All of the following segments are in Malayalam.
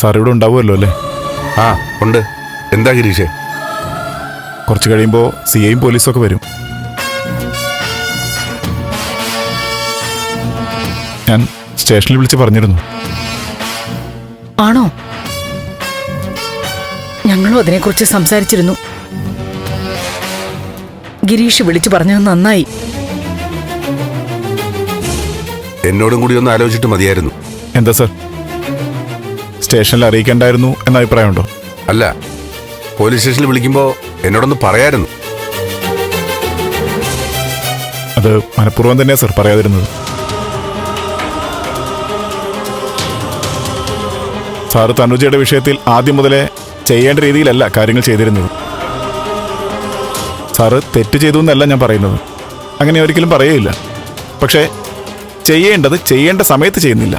സാർ ഇവിടെ ഉണ്ടാവുമല്ലോ അല്ലേ? ആ ഉണ്ട്. എന്താ ഗിരീഷേ? കുറച്ച് കഴിയുമ്പോൾ സി ഐയും പോലീസും ഒക്കെ വരും. ഞാൻ സ്റ്റേഷനിൽ വിളിച്ച് പറഞ്ഞിരുന്നു. ആണോ? ഞങ്ങളും അതിനെക്കുറിച്ച് സംസാരിച്ചിരുന്നു. ഗിരീഷ് വിളിച്ചു പറഞ്ഞത് നന്നായി. എന്നോടും കൂടി ഒന്ന് ആലോചിച്ചിട്ട് മതിയായിരുന്നു. എന്താ സർ? സ്റ്റേഷനിൽ അറിയിക്കണ്ടായിരുന്നു എന്ന അഭിപ്രായമുണ്ടോ? അല്ല പോലീസ് സ്റ്റേഷനിൽ വിളിക്കുമ്പോൾ എന്നോടൊന്ന് പറയായിരുന്നു. അത് മനഃപൂർവം തന്നെയാണ് സർ പറയാതിരുന്നത്. സാറ് തനുജയുടെ വിഷയത്തിൽ ആദ്യം മുതലേ ചെയ്യേണ്ട രീതിയിലല്ല കാര്യങ്ങൾ ചെയ്തിരുന്നത്. സാറ് തെറ്റ് ചെയ്തു എന്നല്ല ഞാൻ പറയുന്നത്. അങ്ങനെ ഒരിക്കലും പറയുകയില്ല പക്ഷേ ചെയ്യേണ്ടത് ചെയ്യേണ്ട സമയത്ത് ചെയ്യുന്നില്ല.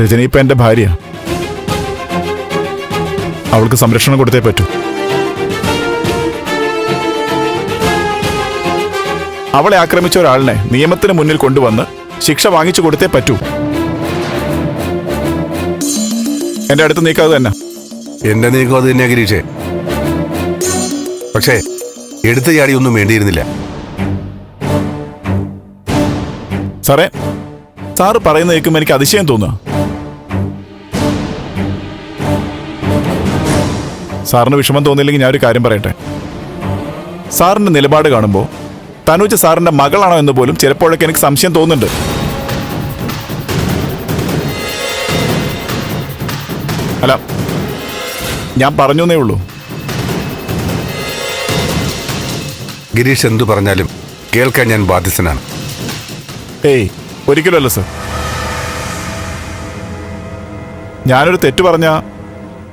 രജനി ഇപ്പം എന്റെ ഭാര്യ. അവൾക്ക് സംരക്ഷണം കൊടുത്തേ പറ്റൂ. അവളെ ആക്രമിച്ച ഒരാളിനെ നിയമത്തിന് മുന്നിൽ കൊണ്ടുവന്ന് ശിക്ഷ വാങ്ങിച്ചു കൊടുത്തേ പറ്റൂ. എന്റെ അടുത്ത് നീക്കാതെ തന്നെ. എന്റെ നീക്കം അത് തന്നെയാ ഗിരീഷേ. പക്ഷേ എടുത്ത ചാടി ഒന്നും വേണ്ടിയിരുന്നില്ല. സാറേ സാറ് പറയുന്ന കേൾക്കുമ്പോൾ എനിക്ക് അതിശയം തോന്നുക സാറിന് വിഷമം തോന്നിയില്ലെങ്കിൽ ഞാൻ ഒരു കാര്യം പറയട്ടെ? സാറിന്റെ നിലപാട് കാണുമ്പോൾ തനുജ സാറിന്റെ മകളാണോ എന്ന് പോലും ചിലപ്പോഴൊക്കെ എനിക്ക് സംശയം തോന്നുന്നുണ്ട്. അല്ല ഞാൻ പറഞ്ഞു എന്നേ ഉള്ളൂ. ഗിരീഷ് എന്തു പറഞ്ഞാലും കേൾക്കാൻ ഞാൻ ബാധ്യസ്ഥനാണ്. ഏയ് ഒരിക്കലുമല്ല സർ. ഞാനൊരു തെറ്റ് പറഞ്ഞ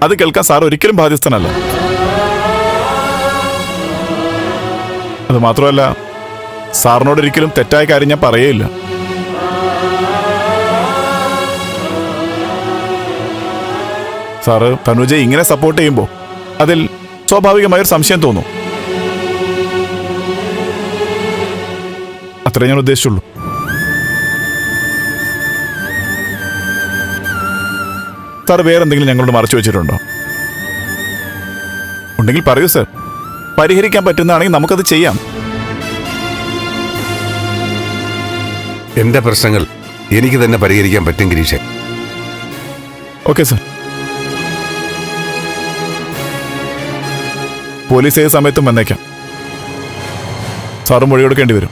അത് കേൾക്കാൻ സാർ ഒരിക്കലും ബാധ്യസ്ഥനല്ല. അത് മാത്രമല്ല സാറിനോട് ഒരിക്കലും തെറ്റായ കാര്യം ഞാൻ പറയേയില്ല. സാറ് തനുജയെ ഇങ്ങനെ സപ്പോർട്ട് ചെയ്യുമ്പോൾ അതിൽ സ്വാഭാവികമായൊരു സംശയം തോന്നും. അത്രേ ഞാൻ ഉദ്ദേശിച്ചുള്ളൂ. സാർ വേറെന്തെങ്കിലും ഞങ്ങളോട് മറച്ചു വെച്ചിട്ടുണ്ടോ? ഉണ്ടെങ്കിൽ പറയൂ സർ. പരിഹരിക്കാൻ പറ്റുന്നതാണെങ്കിൽ നമുക്കത് ചെയ്യാം. എന്റെ പ്രശ്നങ്ങൾ എനിക്ക് തന്നെ പരിഹരിക്കാൻ പറ്റും ഗിരീഷൻ ഓക്കെ സർ. പോലീസ് ഏത് സമയത്തും വന്നേക്കാം. സാറും മൊഴി കൊടുക്കേണ്ടി വരും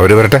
അവർ വരട്ടെ.